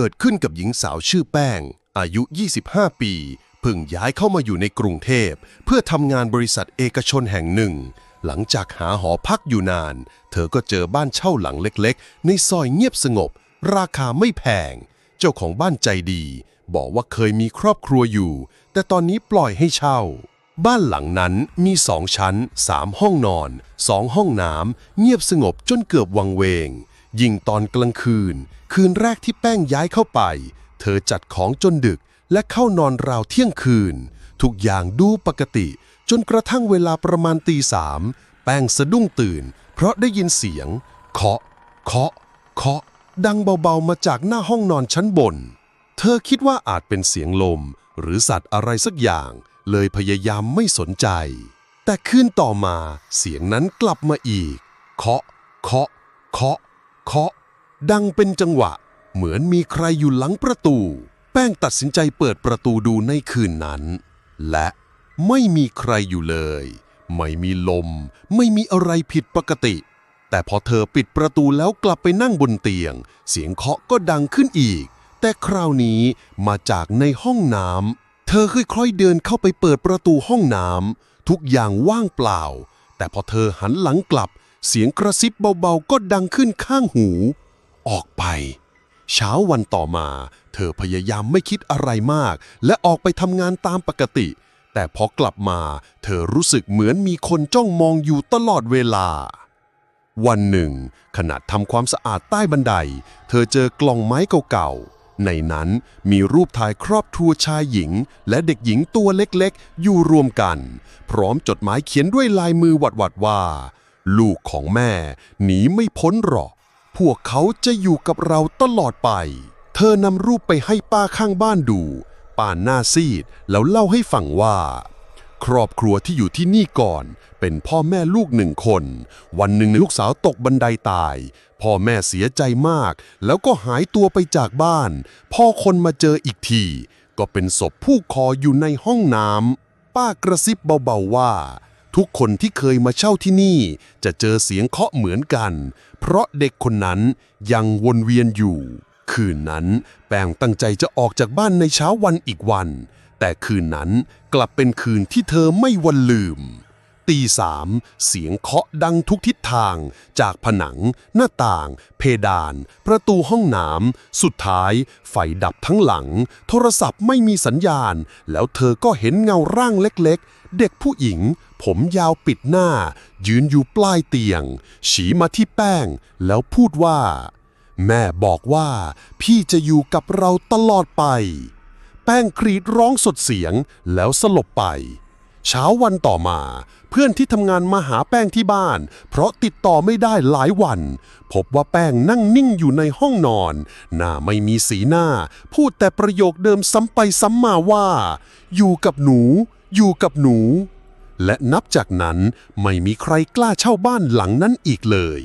เกิดขึ้นกับหญิงสาวชื่อแป้ง อายุ 25 ปีเพิ่งย้ายเข้ามาอยู่ในกรุงเทพ เพื่อทำงานบริษัทเอกชนแห่งหนึ่ง หลังจากหาหอพักอยู่นาน เธอก็เจอบ้านเช่าหลังเล็กๆ ในซอยเงียบสงบ ราคาไม่แพง เจ้าของบ้านใจดี บอกว่าเคยมีครอบครัวอยู่ แต่ตอนนี้ปล่อยให้เช่า บ้านหลังนั้นมีสองชั้นสามห้องนอนสองห้องน้ำเงียบสงบจนเกือบวังเวง ยิ่งตอนกลางคืน คืนแรกที่แป้งย้ายเข้าไป เธอจัดของจนดึกและเข้านอนราวเที่ยงคืน ทุกอย่างดูปกติ จนกระทั่งเวลาประมาณตีสามแป้งสะดุ้งตื่น เพราะได้ยินเสียง เคาะ เคาะ เคาะ ดังเบาๆมาจากหน้าห้องนอนชั้นบน เธอคิดว่าอาจเป็นเสียงลม หรือสัตว์อะไรสักอย่าง เลยพยายามไม่สนใจ แต่คืนต่อมาเสียงนั้นกลับมาอีก เคาะ เคาะ เคาะ เคาะ ดังเป็นจังหวะ เหมือนมีใครอยู่หลังประตู แป้งตัดสินใจเปิดประตูดูในคืนนั้น และไม่มีใครอยู่เลย ไม่มีลม ไม่มีอะไรผิดปกติ แต่พอเธอปิดประตูแล้วกลับไปนั่งบนเตียง เสียงเคาะก็ดังขึ้นอีก แต่คราวนี้มาจากในห้องน้ำเธอค่อยๆเดินเข้าไปเปิดประตูห้องน้ำทุกอย่างว่างเปล่า แต่พอเธอหันหลังกลับ เสียงกระซิบเบาๆ ก็ดังขึ้นข้างหู ออกไป เช้าวันต่อมา เธอพยายามไม่คิดอะไรมาก และออกไปทำงานตามปกติ แต่พอกลับมา เธอรู้สึกเหมือนมีคนจ้องมองอยู่ตลอดเวลา วันหนึ่ง ขณะทำความสะอาดใต้บันได เธอเจอกล่องไม้เก่าๆในนั้นมีรูปถ่ายครอบครัวชายหญิง และเด็กหญิงตัวเล็กๆ อยู่รวมกัน พร้อมจดหมายเขียนด้วยลายมือหวัดๆว่า ลูกของแม่หนีไม่พ้นหรอก พวกเขาจะอยู่กับเราตลอดไป เธอนำรูปไปให้ป้าข้างบ้านดู ป้าหน้าซีดแล้วเล่าให้ฟังว่า ครอบครัวที่อยู่ที่นี่ก่อน เป็นพ่อแม่ลูกหนึ่งคน วันหนึ่งลูกสาวตกบันไดตาย พ่อแม่เสียใจมาก แล้วก็หายตัวไปจากบ้าน พ่อคนมาเจออีกที ก็เป็นศพผู้คออยู่ในห้องน้ำป้ากระซิบเบาๆว่า ทุกคนที่เคยมาเช่าที่นี่ จะเจอเสียงเคาะเหมือนกัน เพราะเด็กคนนั้นยังวนเวียนอยู่ คืนนั้นแป้งตั้งใจจะออกจากบ้านในเช้าวันอีกวัน แต่คืนนั้นกลับเป็นคืนที่เธอไม่วันลืม ตีสามเสียงเคาะดังทุกทิศทาง จากผนัง หน้าต่าง เพดาน ประตูห้องน้ำสุดท้าย ไฟดับทั้งหลัง โทรศัพท์ไม่มีสัญญาณ แล้วเธอก็เห็นเงาร่างเล็กๆ เด็กผู้หญิง ผมยาวปิดหน้า ยืนอยู่ปลายเตียง ฉีมาที่แป้ง แล้วพูดว่า แม่บอกว่า พี่จะอยู่กับเราตลอดไป แป้งกรีดร้องสดเสียงแล้วสลบไป เช้าวันต่อมา เพื่อนที่ทำงานมาหาแป้งที่บ้าน เพราะติดต่อไม่ได้หลายวัน พบว่าแป้งนั่งนิ่งอยู่ในห้องนอน หน้าไม่มีสีหน้า พูดแต่ประโยคเดิมซ้ำไปซ้ำมาว่า อยู่กับหนู อยู่กับหนู และนับจากนั้นไม่มีใครกล้าเช่าบ้านหลังนั้นอีกเลย